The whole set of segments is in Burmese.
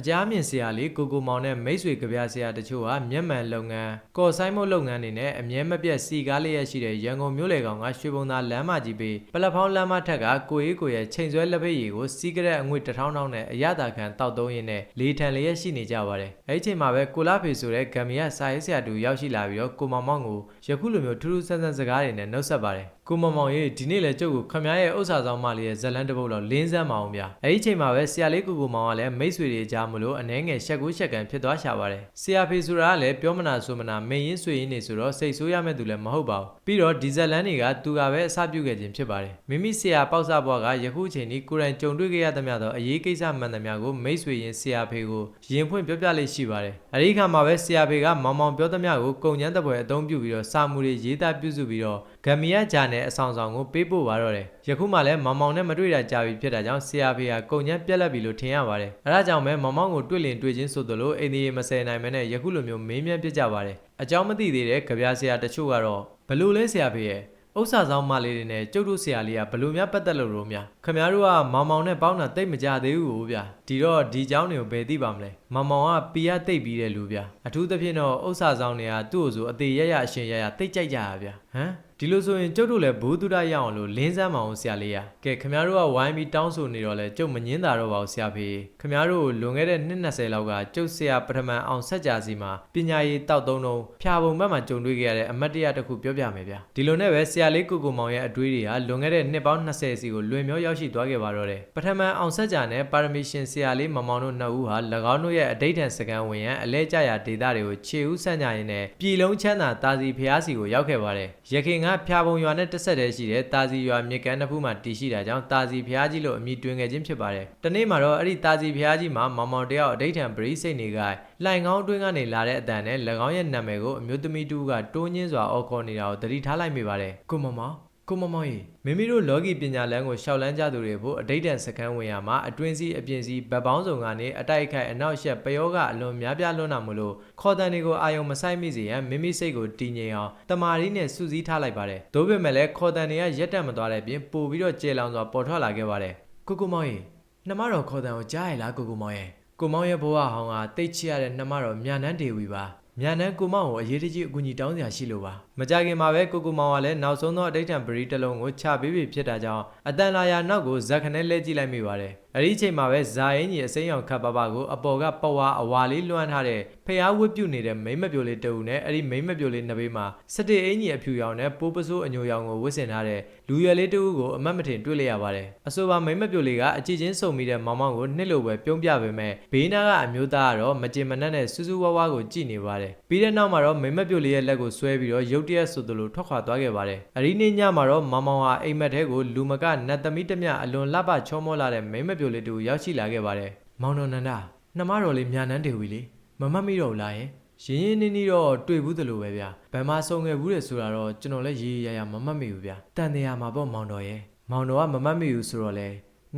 အကြမ်းမြင်ဆရာလေးကိုကိုမောင်နဲ့မိတ်ဆွေကြပြဆရာတချို့ဟာမျက်မှန်လုပ်ငန်းကော်ဆိုင်မုတ်လုပ်ငန်းတွေနဲ့အမြဲမပြတ်စီကားလေးရရှိတဲ့ရန်ကုန်မြို့လေကောင်ကရွှေဘုံသားလမ်းမကြီးပေးပလက်ဖောင်းလမ်းမထက်ကကိုအေးကိုရဲ့ချိန်ဆွဲလက်ဖက်ရည်ကိုစီကရက်အငွေတစ်ထောင်းထောင်းနဲ့အရသာခံတောက်သုံးရင်းနဲ့လေထန်လေးရရှိနေကြပါတယ်အဲဒီချိန်မှာပဲကိုလာဖေဆိုတဲ့ဂမ်မီယာစာရေးဆရာတူရောက်ရှိလာပြီးတော့ကိုမောင်မောင်ကိုယခုလိုမျိုးထူးထူးဆန်းဆန်းစကားတွေနဲ့နှုတ်ဆက်ပါတယ် ကိုမောင်မောင်ရေးဒီနေ့လေကျုပ်ကိုခမရရဲ့ဥစ္စာဆောင်မလေးရဲ့ဇလန်တစ်ပုတ်လောက်လင်းစမ်းမအောင်ဗျာအဲဒီချိန်မှာပဲဆရာလေးကိုကိုမောင်ကလည်းမိတ်ဆွေတွေကြားမလို့အနှဲငယ်ရှက်ကူးရှက်ကန်ဖြစ်သွားရှာပါတယ်ဆရာဖေဆိုတာကလည်းပြောမနာဆိုမနာမင်းရင်းဆွေရင်းနေဆိုတော့စိတ်ဆိုးရမဲ့သူလည်းမဟုတ်ပါဘူးပြီးတော့ဒီဇလန်တွေကသူကပဲအစပြုခဲ့ခြင်းဖြစ်ပါတယ်မိမိဆရာပေါက်စဘွားကယခုချိန်นี้ကိုယ်တိုင်ကြုံတွေ့ခဲ့ရသမျှသောအရေးကိစ္စမှန်သမျှကိုမိတ်ဆွေရင်းဆရာဖေကိုရင်ဖွင့်ပြောပြလေးရှိပါတယ်အဲဒီခါမှာပဲဆရာဖေကမောင်မောင်ပြောသမျှကိုကုံညမ်းတပွဲအသုံးပြုပြီးတော့စာမှုတွေရေးသားပြုစုပြီးတော့ ဂမ်မီယာဂျာနယ်အဆောင်ဆောင်ကိုပေးပို့ပါတော့တယ်ယခုမှလည်းမောင်မောင်နဲ့မတွေ့တာကြာပြီဖြစ်တာကြောင့်ဆရာဖေကကုံညမ်းပြက်လက်ပြီလို့ထင်ရပါတယ်အဲဒါကြောင့်ပဲမောင်မောင်ကိုတွေ့လင်တွေ့ချင်းဆိုသလိုအိမ်ဒီရေမဆယ်နိုင်မနဲ့ယခုလိုမျိုးမေးမြန်းပြကြပါတယ်အကြောင်းမသိသေးတဲ့ကြပြဆရာတချို့ကတော့ဘလို့လဲဆရာဖေရဲ့ဥစ္စာဆောင်မလေးတွေနဲ့ကျုပ်တို့ဆရာလေးကဘလို့များပတ်သက်လို့လို့များခမများတို့ကမောင်မောင်နဲ့ပေါင်းတာတိတ်မကြသေးဘူးဗျာဒီတော့ဒီเจ้าတွေကိုဘယ်သိပါမလဲမောင်မောင်ကပီရတိတ်ပြီးတဲ့လူဗျာအထူးသဖြင့်တော့ဥစ္စာဆောင်တွေကသူ့ကိုဆိုအသေးရရအရှင်ရရတိတ်ကြိုက်ကြရဗျာဟမ် ဒီလိုဆိုရင်ကျုပ်တို့လည်းဘူးတုဒရအောင်လို့လင်းစမ်းမအောင်ဆရာလေးရကဲခမများတို့ကဝိုင်းပြီးတောင်းဆိုနေတော့လဲကျုပ်မငင်းတာတော့ပါဘူးဆရာဖေခမများတို့ကိုလွန်ခဲ့တဲ့နှစ်20လောက်ကကျုပ်ဆရာပထမအောင်ဆက်ကြစီမှာပညာရေးတောက်သုံးလုံးဖြာပုံဘက်မှာကြုံတွေ့ခဲ့ရတဲ့အမတ်တရတစ်ခုပြောပြမယ်ဗျာဒီလိုနဲ့ပဲဆရာလေးကိုကိုမောင်ရဲ့အတွေးတွေဟာလွန်ခဲ့တဲ့နှစ်ပေါင်း20စီကိုလွင်မျောရောက်ရှိသွားခဲ့ပါတော့တယ်ပထမအောင်ဆက်ကြနဲ့ပါရမီရှင်ဆရာလေးမမောင်တို့နှစ်ဦးဟာ၎င်းတို့ရဲ့အတိတ်ထန်စကန်ဝင်ရန်အလဲကျရာဒေတာတွေကိုခြေဦးဆန့်ကြရင်းနဲ့ပြည်လုံးချမ်းသာတာစီဖျားစီကိုရောက်ခဲ့ပါတယ်ရခင်ကဖြာပုံရွာနဲ့တစ်ဆက်တည်းရှိတဲ့တာစီရွာမြစ်ကမ်းတစ်ခုမှတည်ရှိတာကြောင့်တာစီဖျားကြီးလို့အမည်တွင်ခဲ့ခြင်းဖြစ်ပါတယ်တနေ့မှာတော့အဲ့ဒီတာစီဖျားကြီးမှာမောင်မောင်တယောက်အတိတ်ထန်ပရိစိတ်တွေကလှိုင်ကောင်းအတွင်းကနေလာတဲ့အတန်နဲ့၎င်းရဲ့နာမည်ကိုအမျိုးသမီးတူကတိုးညင်းစွာအော်ခေါ်နေတာကိုသတိထားလိုက်မိပါတယ်ကိုမောင်မောင် ကိုမမောင်ကြီးမိမိတို့လော်ဂီပညာလမ်းကိုရှောက်လန်းကြသူတွေဖို့အတိတ်တန်စကန်းဝင်ရမှာအတွင်းစီးအပြင်စီးဗတ်ပေါင်းစုံကနေအတိုက်အခိုက်အနောက်ရှက်ပယောကအလွန်များပြားလွန်းတာမို့လို့ခေါ်တန်တွေကိုအာယုံမဆိုင်မိစေရန်မိမိစိတ်ကိုတည်ငြိမ်အောင်တမာရီနဲ့စူးစီးထားလိုက်ပါတယ်။သို့ပေမဲ့လည်းခေါ်တန်တွေကရက်တက်မသွားတဲ့ပြင်ပို့ပြီးတော့ကျေလောင်စွာပေါ်ထွက်လာခဲ့ပါတယ်။ကိုကိုမောင်ကြီးနှမတော်ခေါ်တန်ကိုကြားရလားကိုကိုမောင်ရဲ့ကိုမောင်ရဲ့ဘဝဟောင်းကတိတ်ချရတဲ့နှမတော်မြန်နှန်းဒေဝီပါ။ မြန်နှန်းကိုမောင်ကိုအရေးတကြီးအကူအညီတောင်းစရာရှိလို့ပါမကြခင်မှာပဲကိုကိုမောင်ကလည်းနောက်ဆုံးသောအတိတ်တံပရိတစ်လုံးကိုချပေးပြီးဖြစ်တာကြောင့်အတန်လာယာနောက်ကိုဇက်ခနဲ့လဲကြည့်လိုက်မိပါတယ် အဲ့ဒီအချိန်မှာပဲဇာအင်းကြီးအစိမ်းရောင်ခတ်ပပကိုအပေါ်ကပဝါအဝါလေးလွှမ်းထားတဲ့ဖျားဝတ်ပြုတ်နေတဲ့မိမ့်မပြိုလေးတအူနဲ့အဲ့ဒီမိမ့်မပြိုလေးနှစ်ဘေးမှာစတစ်အင်းကြီးအဖြူရောင်နဲ့ပိုးပစိုးအညိုရောင်ကိုဝတ်ဆင်ထားတဲ့လူရွယ်လေးတအူကိုအမတ်မထင်တွေ့လိုက်ရပါတယ်အဆိုပါမိမ့်မပြိုလေးကအကြည့်ချင်းစုံမိတဲ့မောင်မောင်ကိုနှစ်လိုပဲပြုံးပြပေမဲ့ဘေးနာကအမျိုးသားကတော့မကြင်မနှက်နဲ့စူးစူးဝါးဝါကိုကြည့်နေပါတယ်ပြီးတဲ့နောက်မှာတော့မိမ့်မပြိုလေးရဲ့လက်ကိုဆွဲပြီးတော့ရုတ်တရက်ဆိုသလိုထွက်ခွာသွားခဲ့ပါတယ်အရီနေ့ညမှာတော့မောင်မောင်ဟာအိမ်မက်ထဲကိုလူမကနတ်သမီးတမျှအလွန်လှပချောမောလာတဲ့မိမ့်မပြိုလေးတူရောက်ရှိလာခဲ့ပါတယ်မောင်တော်နန္ဒနှမတော်လေးမြာနန်းတေဝီလေးမမတ်မိတော့ဘူးလားယင်ရင်းရင်းနှီးနှီးတော့တွေ့ဘူးသလိုပဲဗျာဘယ်မှာဆုံခဲ့ဘူးလေဆိုတာတော့ကျွန်တော်လည်းရေးရရမမတ်မိဘူးဗျာတန်တရားမှာပေါ့မောင်တော်ရဲ့မောင်တော်ကမမတ်မိဘူးဆိုတော့လေ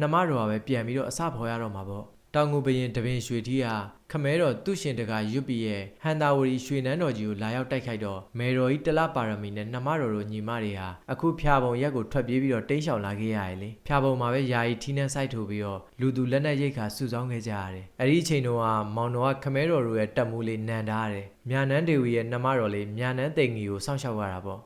နှမတော်ကပဲပြန်ပြီးတော့အစဖော်ရတော့မှာပေါ့ တောင်ငူဘရင်တပင်ရွှေထီးဟာခမဲတော်သူရှင်တကာရွတ်ပြီးရဲ့ဟန်တာဝရီရွှေနန်းတော်ကြီးကိုလာရောက်တိုက်ခိုက်တော့မေတော်ကြီးတလပါရမီနဲ့နှမတော်တို့ညီမတွေဟာအခုဖျာပုံရက်ကိုထွက်ပြေးပြီးတော့တိမ်းရှောင်လာခဲ့ရတယ်လေဖျာပုံမှာပဲယာယီထီးနှန်းဆိုင်ထိုးပြီးတော့လူသူလက်နက်ရိတ်ခါစုဆောင်းခဲ့ကြရတယ်အဲ့ဒီအချိန်တုန်းကမောင်တော်ကခမဲတော်တို့ရဲ့တက်မှုလေးနန်ထားတယ်မြန်နန်းဒေဝီရဲ့နှမတော်လေးမြန်နန်းတိန်ကြီးကိုစောင့်ရှောက်ရတာပေါ့ဩ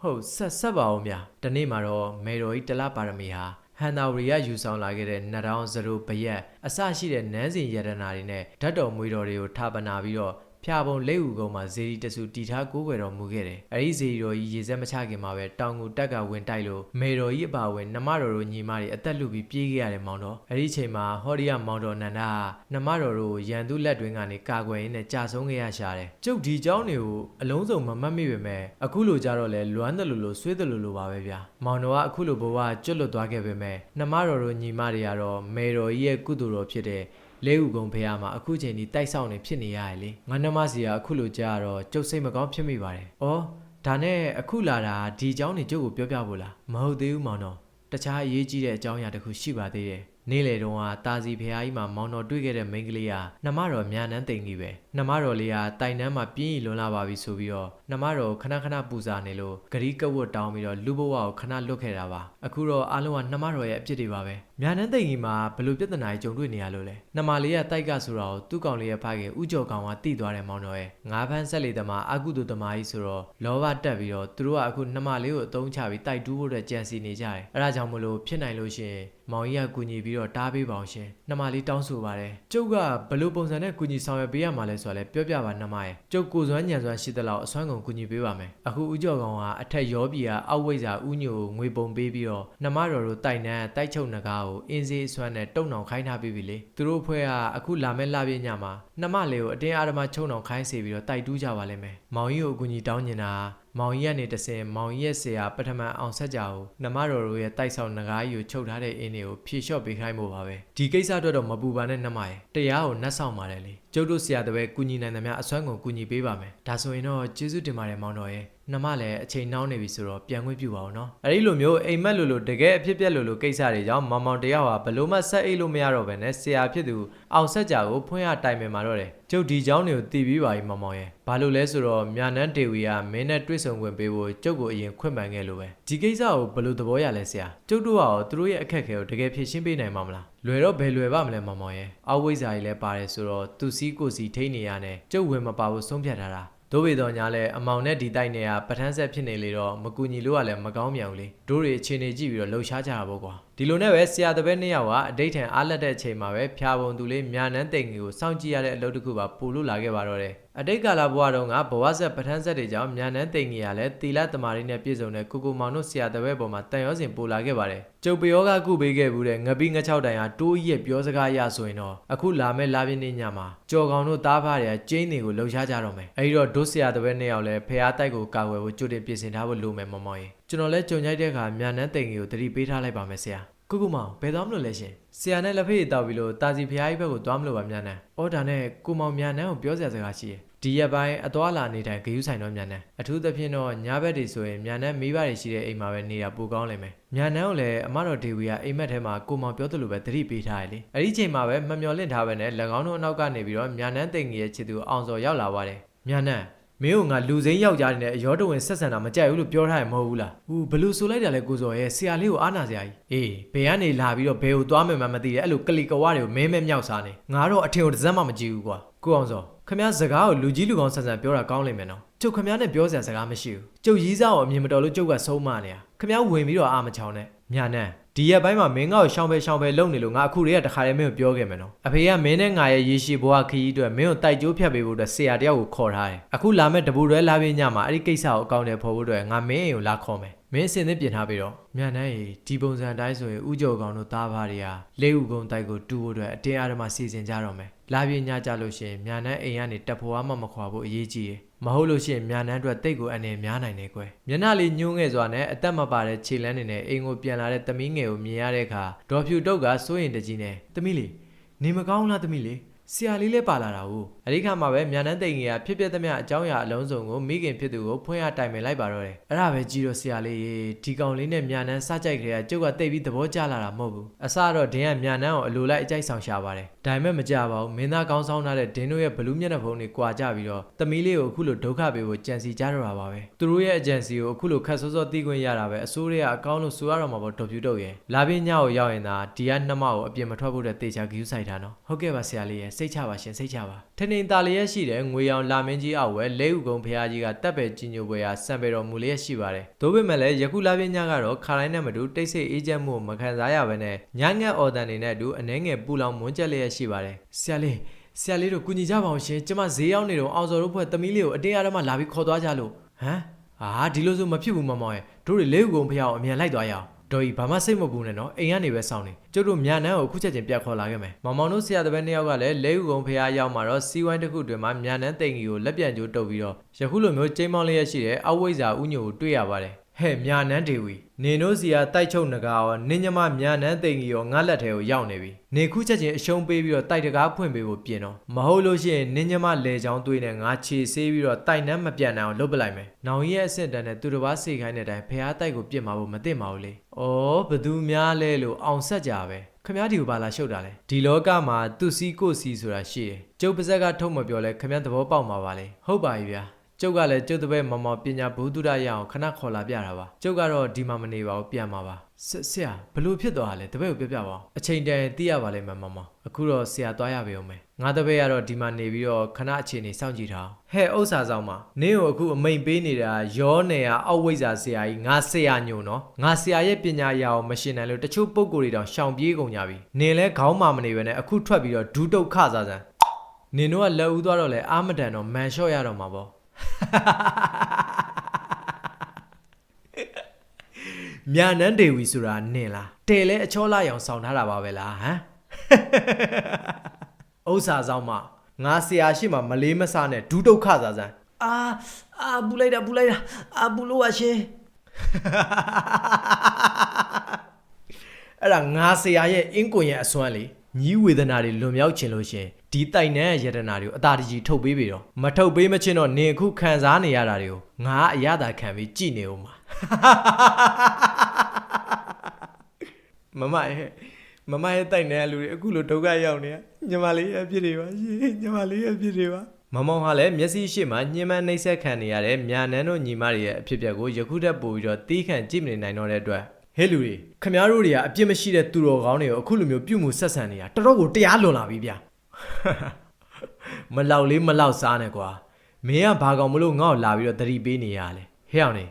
ဟုတ်ဆက်ဆက်ပါအောင်ဗျာဒီနေ့မှာတော့မေတော်ကြီးတလပါရမီဟာ ဟန်နာဝရီကယူဆောင်လာခဲ့တဲ့နတ်တောင်းဇရိုဘရက်အစရှိတဲ့နန်းစင်ယတနာတွေနဲ့ဓာတ်တော်မွေတော်တွေကိုထားပနာပြီးတော့ ဖျာပုံလက်ဦးကုန်းမှာဇေဒီတဆူတီထားကိုးကွယ်တော်မူခဲ့တယ်။အဲဒီဇေဒီတော်ကြီးရေစက်မချခင်မှာပဲတောင်ကိုတက်ကဝင်တိုက်လို့မေတော်ကြီးအပါဝင်နှမတော်တို့ညီမတွေအသက်လူပြီးပြေးခဲ့ရတယ်မောင်တော်။အဲဒီချိန်မှာဟောဒီယာမောင်တော်နန္ဒာနှမတော်တို့ရန်သူလက်တွင်းကနေကာကွယ်ရင်းနဲ့ကြာဆုံးခဲ့ရရှာတယ်။ကျုပ်ဒီเจ้าတွေကိုအလုံးစုံမမှတ်မိပေမဲ့အခုလိုကြတော့လဲလွမ်းတယ်လို့လို့ဆွေးတယ်လို့လို့ပါပဲဗျာ။မောင်တော်ကအခုလိုဘဝကျွတ်လွတ်သွားခဲ့ပေမဲ့နှမတော်တို့ညီမတွေကတော့မေတော်ကြီးရဲ့ကုသိုလ်တော်ဖြစ်တဲ့ လဲဥကုံဖះမှာအခုချိန်ဒီတိုက်ဆောက်နေဖြစ်နေရတယ်လေငါနှမစီကအခုလိုကြားတော့ကျုပ်စိတ်မကောင်းဖြစ်မိပါတယ်။အော်ဒါနဲ့အခုလာတာဒီအကြောင်းနေကျုပ်ကိုပြောပြဖို့လားမဟုတ်သေးဘူးမောင်တော်တခြားအရေးကြီးတဲ့အကြောင်းအရာတစ်ခုရှိပါသေးတယ်။နေ့လေတုန်းကတာစီဖះကြီးမှာမောင်တော်တွေ့ခဲ့တဲ့မိန်းကလေးကနှမတော်မြန်နှန်းတိန်ကြီးပဲနှမတော်လေးကတိုင်နှန်းမှာပြင်းရီလွန်လာပါပြီဆိုပြီးတော့နှမတော်ခဏခဏပူဇာနေလို့ဂရီကဝတ်တောင်းပြီးတော့လူဘဝကိုခဏလွတ်ခဲ့တာပါအခုတော့အားလုံးကနှမတော်ရဲ့အပြစ်တွေပါပဲမြန်နှန်းသိမ်ကြီးမှာဘယ်လိုပြဿနာကြီးကြုံတွေ့နေရလို့လဲနှမလေးကတိုက်ကဆိုတော့သူ့ကောင်လေးရဲ့ဖခင်ဥကြော်ကောင်ကတိသွားတယ်မောင်တော်ရဲ့ငါးဖန်းဆက်လေသမားအကုသိုလ်သမားကြီးဆိုတော့လောဘတက်ပြီးတော့သူတို့ကအခုနှမလေးကိုအသုံးချပြီးတိုက်တူးဖို့အတွက်ကြံစီနေကြတယ်အဲဒါကြောင့်မလို့ဖြစ်နိုင်လို့ရှိရင် မောင်ကြီးကကူညီပြီးတော့တားပေးပါအောင်ရှင်နှမလေးတောင်းဆိုပါတယ်ကျုပ်ကဘယ်လိုပုံစံနဲ့ကူညီဆောင်ရွက်ပေးရမှာလဲဆိုတော့လဲပြောပြပါနှမရဲ့ကျုပ်ကိုယ်စွမ်းညံစွမ်းရှိသလောက်အစွမ်းကုန်ကူညီပေးပါမယ်အခုဥကြော်ကောင်ကအထက်ရောပြည်ကအောက်ဝိဇ္ဇာဥညိုကိုငွေပုံပေးပြီးတော့နှမတော်တို့တိုက်နှန်းတိုက်ချုပ်နဂါကိုအင်းစေးအစွမ်းနဲ့တုံအောင်ခိုင်းထားပြီးပြီလေသူတို့အဖွဲ့ကအခုလာမဲ့လာပြည့်ညမှာနှမလေးကိုအတင်းအာရမချုံအောင်ခိုင်းစေပြီးတော့တိုက်တူးကြပါလိမ့်မယ်မောင်ကြီးကိုအကူညီတောင်းနေတာ မောင်ကြီးကနေတဆင်မောင်ကြီးရဲ့ဆရာပထမအောင်ဆက်ကြကိုနှမတော်တို့ရဲ့တိုက်ဆောင်နဂါကြီးကိုချုပ်ထားတဲ့အင်းတွေကိုဖြေလျှော့ပေးခိုင်းဖို့ပါပဲဒီကိစ္စအတွက်တော့မပူပါနဲ့နှမရဲ့တရားကိုနှက်ဆောင်ပါတယ်လေကျုပ်တို့ဆရာတပည့်ကူညီနိုင်သမျှအစွမ်းကုန်ကူညီပေးပါမယ်ဒါဆိုရင်တော့ကျေးဇူးတင်ပါတယ်မောင်တော်ရဲ့နှမလည်းအချိန်နှောင်းနေပြီဆိုတော့ပြန်ခွင့်ပြုပါအောင်နော်အဲ့ဒီလိုမျိုးအိမ်မက်လိုလိုတကယ်အဖြစ်ပြက်လိုလိုကိစ္စတွေကြောင့်မောင်မောင်တယောက်ဟာဘလို့မှဆက်အိတ်လို့မရတော့ဘဲနဲ့ဆရာဖြစ်သူအောင်ဆက်ကြကိုဖွင့်ရတိုင်ပင်มาတော့တယ်ကျုပ်ဒီเจ้าတွေကိုတည်ပြီးပါပြီမောင်မောင်ရဲ့ဘာလို့လဲဆိုတော့မြာနန်းဒေဝီကမင်းနဲ့တွေ့ဆုံခွင့်ပေးဖို့ကျုပ်ကိုအရင်ခွင့်ပန်ခဲ့လို့ပဲဒီကိစ္စကိုဘယ်လိုသဘောရလဲဆရာကျုပ်တို့ကရောသူတို့ရဲ့အခက်အခဲကိုတကယ်ဖြေရှင်းပေးနိုင်မှာမလား လွယ်တော့ဘယ်လွယ်ပါမလဲမောင်မောင်ရဲ့အောက်ဝိဇ္ဇာကြီးလည်းပါတယ်ဆိုတော့သူစီးကိုစီထိန်းနေရတဲ့ကျုပ်ဝင်မပါဘူးဆုံးဖြတ်ထားတာတို့ပေတော်ညာလဲအမောင်နဲ့ဒီတိုက်နေရပထန်းဆက်ဖြစ်နေလေတော့မကူညီလို့ကလည်းမကောင်းမြန်ဘူးလေတို့တွေအခြေအနေကြည့်ပြီးတော့လှုပ်ရှားကြတာပေါ့ကွာ ဒီလိုနဲ့ပဲဆရာတပည့်နှစ်ယောက်ကအတိတ်ထန်အားလက်တဲ့အချိန်မှာပဲဖျာပုံသူလေးမြာနန်းတိန်ကြီးကိုစောင့်ကြည့်ရတဲ့အလုပ်တစ်ခုပါပို့လို့လာခဲ့ပါတော့တယ်အတိတ်ကာလဘဝတုန်းကဘဝဆက်ပထန်းဆက်တွေကြောင့်မြာနန်းတိန်ကြီးကလည်းတီလာတမာရီနဲ့ပြည့်စုံတဲ့ကိုကိုမောင်တို့ဆရာတပည့်ပေါ်မှာတန်ရောစင်ပို့လာခဲ့ပါတယ်ကျုပ်ပယောကကုပေးခဲ့ဘူးတဲ့ငပိငချောက်တိုင်ဟာတိုးကြီးရဲ့ပြောစကားအရဆိုရင်တော့အခုလာမဲ့လာပြင်းနေညမှာကြော်ကောင်တို့တားဖားတွေကကျင်းတွေကိုလှုပ်ရှားကြတော့မယ်အဲဒီတော့ဒုဆရာတပည့်နှစ်ယောက်လည်းဖះတိုက်ကိုကာကွယ်ဖို့ကြိုတင်ပြင်ဆင်ထားဖို့လိုမယ်မောင်မောင်ရင် ကျွန်တော်လည်းကြုံရိုက်တဲ့အခါမြာနန်းတိန်ကြီးကိုတတိပေးထားလိုက်ပါမယ်ဆရာကုကုမောင်ဘယ်သွားမလို့လဲရှင်ဆရာနဲ့လက်ဖေးတောက်ပြီးလို့တာစီဖျားကြီးဘက်ကိုသွားမလို့ပါမြန်နန်းအော်ဒါနဲ့ကိုမောင်မြန်နန်းကိုပြောစရာစကားရှိတယ်ဒီရက်ပိုင်းအသွားလာနေတိုင်းဂယူးဆိုင်တော့မြန်နန်းအထူးသဖြင့်တော့ညဘက်တွေဆိုရင်မြန်နန်းမိဘတွေရှိတဲ့အိမ်မှာပဲနေတာပိုကောင်းလိမ့်မယ်မြန်နန်းကိုလည်းအမတော်ဒေဝီကအိမ်မက်ထဲမှာကိုမောင်ပြောသလိုပဲသတိပေးထားရလေအဲ့ဒီချိန်မှာပဲမမျော်လင့်ထားပဲနဲ့၎င်းတို့အနောက်ကနေပြီးတော့မြန်နန်းတိန်ကြီးရဲ့ချစ်သူအောင်စော်ရောက်လာပါတယ်မြန်နန်း မင်းတို့ငါလူစိမ်းယောက်ျားတွေနဲ့အရောတဝင်ဆက်ဆံတာမကြိုက်ဘူးလို့ပြောထားရင်မဟုတ်ဘူးလားဟူဘလူဆိုလိုက်တာလဲကိုစောရဲ့ဆရာလေးကိုအားနာစရာကြီးအေးဘယ်ကနေလာပြီးတော့ဘယ်ကိုသွားမယ်မှမသိတဲ့အဲ့လိုကလီကဝါတွေကိုမင်းမဲမြောက်စားနေငါတော့အထင်ကိုတစ်စက်မှမကြည့်ဘူးကွာကိုအောင်စောခမည်းစကားကိုလူကြီးလူကောင်းဆန်ဆန်ပြောတာကောင်းလိမ့်မယ်နော်ကျုပ်ခမည်းနဲ့ပြောစရာစကားမရှိဘူးကျုပ်ရီးစားကိုအမြင်မတော်လို့ကျုပ်ကဆုံးမနေတာခမည်းဝင်ပြီးတော့အာမချောင်းနဲ့ ညာနန်းဒီရက်ပိုင်းမှာမင်းငါ့ကိုရှောင်းပဲရှောင်းပဲလုံနေလို့ငါအခုတည်းကတခါတည်းမင်းကိုပြောခဲ့မယ်နော်အဖေကမင်းနဲ့ငါရဲ့ရေရှည်ဘဝခရီးအတွက်မင်းကိုတိုက်ကြိုးဖြတ်ပေးဖို့အတွက်ဆရာတယောက်ကိုခေါ်ထားတယ်အခုလာမဲ့တပူတွဲလာပြင်းညမှာအဲ့ဒီကိစ္စကိုအကောင့်ထဲပေါ်ဖို့အတွက်ငါမင်းအိမ်ကိုလာခေါ်မယ် မင်းအစင်သစ်ပြင်ထားပြီးတော့မြန်နှန်းရေဒီပုံစံအတိုင်းဆိုရင်ဥကြောကောင်တို့သားဖားတွေကလေးဥကုံတိုက်ကိုတူဖို့အတွက်အတင်းအားဓမ္မစီစဉ်ကြတော့မယ်လာပြင်းညကြလို့ရှိရင်မြန်နှန်းအိမ်ကနေတက်ဖို့အမှမခွာဖို့အရေးကြီးတယ်မဟုတ်လို့ရှိရင်မြန်နှန်းအတွက်တိတ်ကိုအနေများနိုင်တယ်ကွယ်မျက်နှာလေးညှိုးငယ်စွာနဲ့အသက်မပါတဲ့ခြေလမ်းတွေနဲ့အိမ်ကိုပြန်လာတဲ့သမီးငယ်ကိုမြင်ရတဲ့အခါဒေါ်ဖြူတုတ်ကစိုးရင်တကြီးနဲ့သမီးလေးနေမကောင်းလားသမီးလေးဆရာလေးလည်းပါလာတာ ਉਹ အဲ့ဒီခါမှာပဲမြန်နှန်းတိန်ကြီးကဖြစ်ဖြစ်သမျှအကြောင်းအရာအလုံးစုံကိုမိခင်ဖြစ်သူကိုဖွင့်ရတိုင်ပင်လိုက်ပါတော့တယ်အဲ့ဒါပဲကြည့်တော့ဆရာလေးရေဒီကောင်လေးနဲ့မြန်နှန်းစကြိုက်ကြတဲ့ကျုပ်ကတိတ်ပြီးသဘောကျလာတာမဟုတ်ဘူးအစတော့ဒင်းကမြန်နှန်းကိုအလိုလိုက်အကြိုက်ဆောင်ရှာပါတယ်ဒါပေမဲ့မကြပါဘူးမင်းသားကောင်းဆောင်ထားတဲ့ဒင်းတို့ရဲ့ဘလူးမျက်နှာဖုံးတွေကွာကြပြီးတော့သမီးလေးကိုအခုလိုဒုက္ခပေးဖို့ကြံစီကြတော့တာပါပဲသူတို့ရဲ့အကြံစီကိုအခုလိုခက်စောစောသိခွင့်ရတာပဲအစိုးရကအကောင်းလို့ဆိုရတော့မှာပေါ့ဒေါ်ပြူတုတ်ရဲ့လာပြင်းညကိုရောက်ရင်သာဒီကနှမကိုအပြင်မထွက်ဖို့တဲ့တေချာဂယူးဆိုင်တာနော်ဟုတ်ကဲ့ပါဆရာလေးရဲ့စိတ်ချပါရှင်စိတ်ချပါထနေတာလျက်ရှိတဲ့ငွေရောင်လာမင်းကြီးအောက်ဝဲလဲဥကုံဖះကြီးကတပ်ပဲကြီးညိုပွဲရာစံပေတော်မူလျက်ရှိပါတယ်။သို့ပေမဲ့လည်းယခုလာပြင်းညကတော့ခါတိုင်းနဲ့မတူတိတ်ဆိတ်အေးချမ်းမှုကိုမခံစားရဘဲနဲ့ညငက်အော်တန်နေနဲ့အတူအနှဲငယ်ပူလောင်မွန်းကျက်လျက်ရှိပါတယ်။ဆရာလေးဆရာလေးတို့ကူညီကြပါအောင်ရှင်ကျမဈေးရောက်နေတော့အောင်စော်တို့ဖွဲ့သမီးလေးကိုအတင်းအဓမ္မလာပြီးခေါ်သွားကြလို့ဟမ်အာဒီလိုဆိုမဖြစ်ဘူးမမောင်ရဲ့တို့တွေလဲဥကုံဖះကိုအမြန်လိုက်သွားရအောင် ဒေါ်ကြီးဘာမှစိတ်မပူနဲ့နော်အိမ်ကနေပဲစောင့်နေကျုပ်တို့မြနန်းကိုအခုချက်ချင်းပြတ်ခေါ်လာခဲ့မယ်မောင်မောင်တို့ဆရာတပည့်နှစ်ယောက်ကလည်းလဲဥကုံဖះရောက်မှာတော့စီဝိုင်းတစ်ခုတွင်မှမြနန်းတိန်ကြီးကိုလက်ပြန်ကျိုးတုပ်ပြီးတော့ယခုလိုမျိုးကျိန်းမောင်းလေးရရှိတဲ့အဝိဇ္ဇာဥညိုကိုတွေ့ရပါတယ် ဟဲ့မြနန်းဒေဝီနင်တို့စီကတိုက်ချုပ်နဂါရောနင်းညမမြနန်းတိန်ကြီးရောငါလက်ထဲကိုရောက်နေပြီနေခုချက်ချင်းအရှုံးပေးပြီးတော့တိုက်တကားဖွင့်ပေးဖို့ပြင်တော့မဟုတ်လို့ရှိရင်နင်းညမလေချောင်းသွေးနဲ့ငါခြေဆေးပြီးတော့တိုက်နှမ်းမပြတ်နိုင်အောင်လုပ်ပလိုက်မယ်နောင်ကြီးရဲ့အဆင့်တန်းနဲ့သူတစ်ပါးစေခိုင်းတဲ့အတိုင်းဖះတိုက်ကိုပြစ်မှာဖို့မသိမှာဘူးလေဩဘသူများလဲလို့အောင်ဆက်ကြပဲခမ ्या ဒီကိုပါလာရှုပ်တာလဲဒီလောကမှာသူစီကိုစီဆိုတာရှိတယ်ကျုပ်ပါဇက်ကထုတ်မပြောလဲခမ ्या သဘောပေါက်မှာပါလေဟုတ်ပါပြီဗျာ ကျုပ်ကလည်းကျုပ်တပည့်မမောင်ပညာဘုဒ္ဓရရအောင်ခဏခေါ်လာပြတာပါကျုပ်ကတော့ဒီမှာမနေပါဘူးပြန်มาပါဆဆရာဘလို့ဖြစ်သွားတာလဲတပည့်ကိုပြောပြပါဦးအချိန်တန်သိရပါလိမ့်မယ်မမအခုတော့ဆရာသွားရပေအောင်မယ်ငါတပည့်ကတော့ဒီမှာနေပြီးတော့ခဏအခြေအနေစောင့်ကြည့်ထားအောင်ဟဲ့ဥစ္စာဆောင်မနင်းကိုအခုအမိန်ပေးနေတာရောနယ်ကအောက်ဝိဇ္ဇာဆရာကြီးငါဆရာညုံနော်ငါဆရာရဲ့ပညာရအောင်မရှင်နိုင်လို့တချို့ပုံကိုယ်တွေတောင်ရှောင်ပြေးကုန်ကြပြီနင်လဲခေါင်းမာမနေပဲနဲ့အခုထွက်ပြီးတော့ဒူးတုတ်ခစားစမ်းနင်တို့ကလက်ဦးသွားတော့လဲအာမတန်တော့မန်လျှော့ရတော့မှာပေါ့ မြာနန်းဒေဝီဆိုတာနင်လားတဲလဲအချောလာရောင်ဆောင်ထားတာပါပဲလားဟမ်ဥစ္စာဆောင်မငါဆရာရှိမှမလေးမဆနဲ့ဒူးဒုက္ခစားစမ်းအာအာပူလိုက်တာပူလိုက်တာအာပူလို့ပါရှင်အဲ့ဒါငါဆရာရဲ့အင်းကွန်ရဲ့အစွမ်းလေညီးဝေဒနာတွေလွန်မြောက်ခြင်းလို့ရှရင် ဒီတိုက်နန်းရဲ့ယတနာတွေကိုအသာတကြီးထုတ်ပေးပြီတော့မထုတ်ပေးမချင်းတော့နင်အခုခံစားနေရတာတွေကိုငါအရသာခံပြီးကြည်နေဦးမှာမမရဲ့မမရဲ့တိုက်နေတဲ့လူတွေအခုလိုဒုက္ခရောက်နေရညီမလေးရဲ့အဖြစ်တွေပါရှင်ညီမလေးရဲ့အဖြစ်တွေပါမမောင်ဟာလည်းမျက်စိရှိမှညှဉ်းပန်းနှိပ်စက်ခံနေရတဲ့မြန်နန်းတို့ညီမတွေရဲ့အဖြစ်အပျက်ကိုယခုထက်ပိုပြီးတော့တီးခန့်ကြည့်မနေနိုင်တော့တဲ့အတွက်ဟဲ့လူတွေခမားတို့တွေကအပြစ်မရှိတဲ့သူတော်ကောင်းတွေကိုအခုလိုမျိုးပြုမှုဆက်ဆံနေတာတော်တော်ကိုတရားလွန်လာပြီဗျာ မလောက်လေးမလောက်စားနဲ့ကွာမင်းကဘာကောင်မလို့ငါ့ကိုလာပြီးတော့တတိပေးနေရလဲဟဲ့အောင်နေ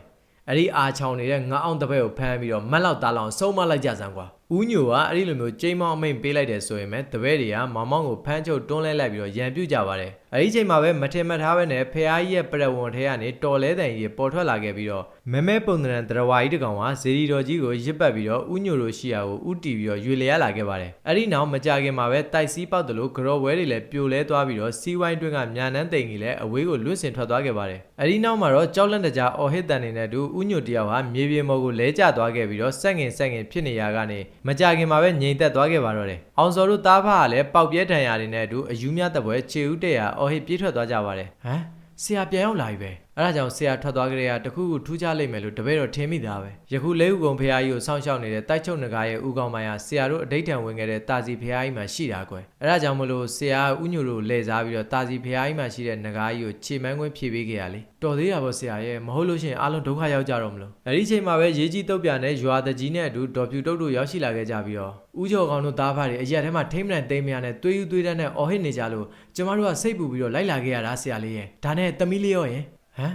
အဲ့ဒီအာချောင်နေတဲ့ငါအောင်တစ်ဖက်ကိုဖမ်းပြီးတော့မက်လောက်သားလောက်ဆုံးမလိုက်ကြစမ်းကွာ ဦးညိုကအဲ့ဒီလိုမျိုးကျိမ်းမောင်းအမိန်ပေးလိုက်တယ်ဆိုရင်မဲ့တပည့်တွေကမောင်မောင်ကိုဖမ်းချုပ်တွန်းလဲလိုက်ပြီးတော့ရန်ပြုတ်ကြပါတယ်အဲ့ဒီချိန်မှာပဲမထင်မှတ်ထားပဲနဲ့ဖះကြီးရဲ့ပရဝွန်ထဲကနေတော်လဲတန်ကြီးပေါ်ထွက်လာခဲ့ပြီးတော့မဲမဲပုံသဏ္ဍာန်တရဝါကြီးတစ်ကောင်ကဇေဒီတော်ကြီးကိုရစ်ပတ်ပြီးတော့ဦးညိုလိုရှိရာကိုဥတီပြီးတော့ရွေလျားလာခဲ့ပါတယ်အဲ့ဒီနောက်မကြခင်မှာပဲတိုက်စီးပေါက်တယ်လို့ကြော်ဝဲတွေလည်းပြိုလဲသွားပြီးတော့စီးဝိုင်းတွင်းကညာနန်းတိန်ကြီးလည်းအဝေးကိုလွင့်စင်ထွက်သွားခဲ့ပါတယ်အဲ့ဒီနောက်မှာတော့ကြောက်လန့်တကြားအော်ဟစ်တန်နေတဲ့တူဦးညိုတယောက်ဟာမြေပြင်ပေါ်ကိုလဲကျသွားခဲ့ပြီးတော့ဆက်ငင်ဆက်ငင်ဖြစ်နေရကနေမကြခင်မှာပဲငြိမ်သက်သွားခဲ့ပါတော့တယ်အောင်စော်တို့သားဖကလည်းပေါက်ပြဲထန်ရာတွေနဲ့အတူအယူမြတပ်ပွဲခြေဦးတဲ့ရာအော်ဟစ်ပြေးထွက်သွားကြပါတယ်ဟမ်ဆရာပြန်ရောက်လာပြီပဲ အဲဒါကြောင့်ဆရာထွက်သွားကြတဲ့ကတခုခုထူးခြားလိမ့်မယ်လို့တပည့်တော်ထင်မိသားပဲယခုလဲဥကုံဖရာကြီးကိုစောင့်ရှောက်နေတဲ့တိုက်ချုပ်နဂါရဲ့ဥကောင်ပိုင်းဟာဆရာတို့အဋိဌံဝင်ခဲ့တဲ့တာစီဖရာကြီးမှာရှိတာကွယ်အဲဒါကြောင့်မလို့ဆရာဥညိုတို့လဲစားပြီးတော့တာစီဖရာကြီးမှာရှိတဲ့နဂါကြီးကိုခြေမန်းခွင်းဖြည့်ပေးခဲ့ရလေတော်သေးတာပေါ့ဆရာရဲ့မဟုတ်လို့ရှိရင်အားလုံးဒုက္ခရောက်ကြတော့မလို့အဲဒီချိန်မှာပဲရေးကြီးတုတ်ပြနဲ့ရွာတကြီးနဲ့အတူဒေါ်ဖြူတုတ်တို့ရောက်ရှိလာခဲ့ကြပြီးတော့ဥကျော်ကောင်တို့သားဖားတွေအရက်ထဲမှာထိမ့်မလန်တိမ်မရနဲ့သွေးယူသွေးတန်းနဲ့အော်ဟစ်နေကြလို့ကျမတို့ကစိတ်ပူပြီးတော့လိုက်လာခဲ့ရတာဆရာလေးရဲ့ဒါနဲ့တမီးလေးရောရင် ဟမ်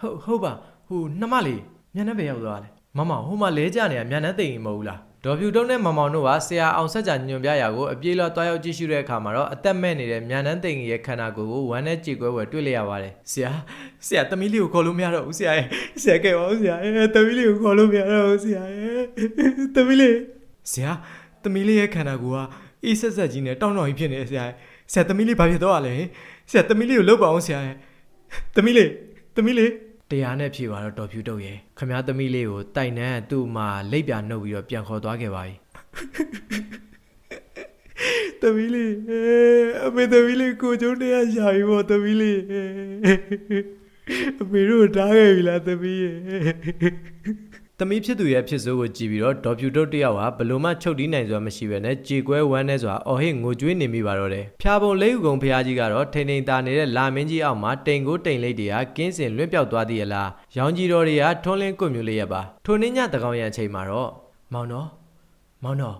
ဟုတ်ဟုတ်ပါဟိုနှမလေးမျက်နှာပဲရောက်သွားတယ်မမဟိုမှာလဲကြနေတာမျက်နှာတိမ်မဟုတ်ဘူးလားဒေါ်ဖြူတုံးနဲ့မမောင်တို့ကဆရာအောင်ဆက်ကြညွန်ပြရာကိုအပြေးလောတွားရောက်ကြည့်ရှုတဲ့အခါမှာတော့အသက်မဲ့နေတဲ့မြန်နှန်းတိမ်ကြီးရဲ့ခန္ဓာကိုယ်ကိုဝမ်းနဲ့ကြေကွဲဝဲတွေ့လိုက်ရပါတယ်ဆရာဆရာတမီးလေးကိုခေါ်လို့မရတော့ဘူးဆရာရဲ့ဆရာကဲပါဦးဆရာရဲ့တမီးလေးကိုခေါ်လို့မရတော့ဘူးဆရာရဲ့တမီးလေးဆရာတမီးလေးရဲ့ခန္ဓာကိုယ်ကအေးဆက်ဆက်ကြီးနဲ့တောင်းတောင်းကြီးဖြစ်နေတယ်ဆရာရဲ့ဆရာတမီးလေးဘာဖြစ်တော့ရလဲဆရာတမီးလေးကိုလှုပ်ပါအောင်ဆရာရဲ့တမီးလေး တမီးလေးတရားနဲ့ဖြေပါတော့တော်ဖြူတုတ်ရဲ့ခမည်းသမီးလေးကိုတိုင်နှန်းသူ့မှာလိပ်ပြနှုတ်ပြီးတော့ပြန်ခေါ်သွားခဲ့ပါပြီသမီးလေးအမေသမီးလေးကိုကျုံးတရားရှာပြီပေါ့သမီးလေးအမေတို့တားခဲ့ပြီလားသမီးရဲ့ သမီးဖြစ်သူရဲ့ဖြစ်စိုးကိုကြည့်ပြီးတော့ဒေါ်ဖြူတုတ်တယောက်ဟာဘလို့မှချုပ်တီးနိုင်စွာမရှိပဲနဲ့ကြေကွဲဝမ်းနဲ့စွာအော်ဟစ်ငိုကြွေးနေမိပါတော့တယ်။ဖျာပုံလေးဥကုံဖះကြီးကတော့ထိန်ထိန်တာနေတဲ့လာမင်းကြီးအောက်မှာတိန်ကိုတိန်လေးတွေကကင်းစင်လွင့်ပြောက်သွားသေးရလား။ရောင်ကြီးတော်တွေကထွန်းလင်းကွမျိုးလေးရပါ။ထိုနေ့ညတကောင်ရံအချိန်မှာတော့မောင်တော်မောင်တော်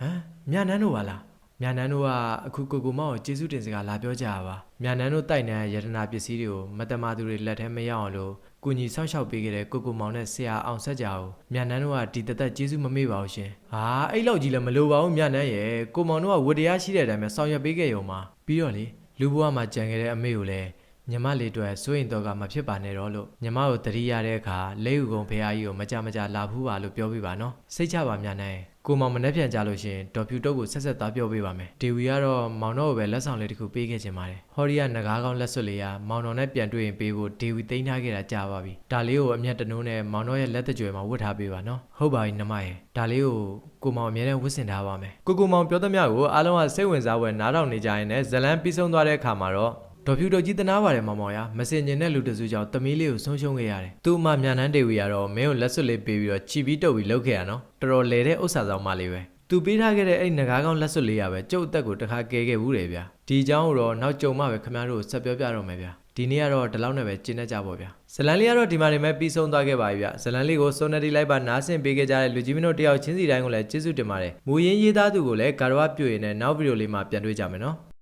ဟမ်မြနန်းတို့ပါလားမြန်နန်းတို့ကအခုကိုကိုမောင်ကိုကျေးဇူးတင်စကားလာပြောကြတာပါမြန်နန်းတို့တိုက်နန်းရတနာပစ္စည်းတွေကိုမတမာသူတွေလက်ထဲမရောက်အောင်လို့ ကုညီဆောက်ရှောက်ပေးခဲ့တဲ့ကိုကိုမောင်နဲ့ဆရာအောင်ဆက်ကြအောင်မြန်နန်းတို့ကဒီတသက်ကျေးဇူးမမေ့ပါဘူးရှင်ဟာအဲ့လောက်ကြီးလည်းမလိုပါဘူးမြန်နန်းရဲ့ကိုမောင်တို့ကဝတ္တရားရှိတဲ့အတိုင်းပဲဆောင်ရွက်ပေးခဲ့ရုံပါပြီးတော့လေလူဘဝမှာကြံခဲ့တဲ့အမေကိုလည်းညီမလေးတို့စိုးရင်တော့ကမဖြစ်ပါနဲ့တော့လို့ညီမကိုတတိရတဲ့အခါလဲဥကုံဖေးကြီးကိုမကြမကြလာဖူးပါလို့ပြောပြပါနော်စိတ်ချပါမြန်နန်းရဲ့ ကိုမောင်မနှက်ပြန်ကြလို့ရှရင်ဒေါ်ဖြူတုတ်ကိုဆက်ဆက်သားပြောပေးပါမယ်ဒေဝီကတော့မောင်တော်ကိုပဲလက်ဆောင်လေးတစ်ခုပေးခဲ့ချင်ပါတယ်ဟော်ရီကငကားကောင်းလက်စွပ်လေးကမောင်တော်နဲ့ပြန်တွေ့ရင်ပေးဖို့ဒေဝီသိမ်းထားခဲ့တာကြာပါပြီဒါလေးကိုအမျက်တနိုးနဲ့မောင်တော်ရဲ့လက်တကြွယ်မှာဝတ်ထားပေးပါနော်ဟုတ်ပါပြီနှမရဲ့ဒါလေးကိုကိုမောင်အမြဲတမ်းဝတ်ဆင်ထားပါမယ်ကိုကိုမောင်ပြောသမျှကိုအားလုံးကစိတ်ဝင်စားဖွယ်နားထောင်နေကြရင်လည်းဇလန်းပြီးဆုံးသွားတဲ့အခါမှာတော့ ဒေါ်ဖြူတော်ကြီးတနာပါတယ်မောင်မောင်ရမစင်ကျင်တဲ့လူတစုကြောင့်တမီးလေးကိုဆုံးရှုံးခဲ့ရတယ်။သူ့အမမြန်နှန်းဒေဝီကတော့မင်းကိုလက်စွပ်လေးပေးပြီးတော့ချီပြီးတုပ်ပြီးလှုပ်ခဲ့ရနော်။တော်တော်လေတဲ့ဥစ္စာဆောင်မလေးပဲ။ तू ပေးထားခဲ့တဲ့အဲ့ငကားကောင်းလက်စွပ်လေးရပဲကျုပ်အသက်ကိုတစ်ခါကဲခဲ့ဘူးတယ်ဗျာ။ဒီအကြောင်းကိုတော့နောက်ကြုံမှပဲခင်ဗျားတို့ကိုဆက်ပြောပြတော့မယ်ဗျာ။ဒီနေ့ကတော့ဒီလောက်နဲ့ပဲကျင်းနေကြပါဗျာ။ဇလန်လေးကတော့ဒီမှာနေမဲ့ပြီးဆုံးသွားခဲ့ပါပြီဗျဇလန်လေးကိုစုံနတီလိုက်ပါနားဆင်ပေးခဲ့ကြတဲ့လူကြီးမင်းတို့တယောက်ချင်းစီတိုင်းကိုလည်းကျေးဇူးတင်ပါတယ်မူရင်းရေးသားသူကိုလည်းဂါရဝပြုရင်လည်းနောက်ဗီဒီယိုလေးမှာပြန်တွေ့ကြမယ်နော်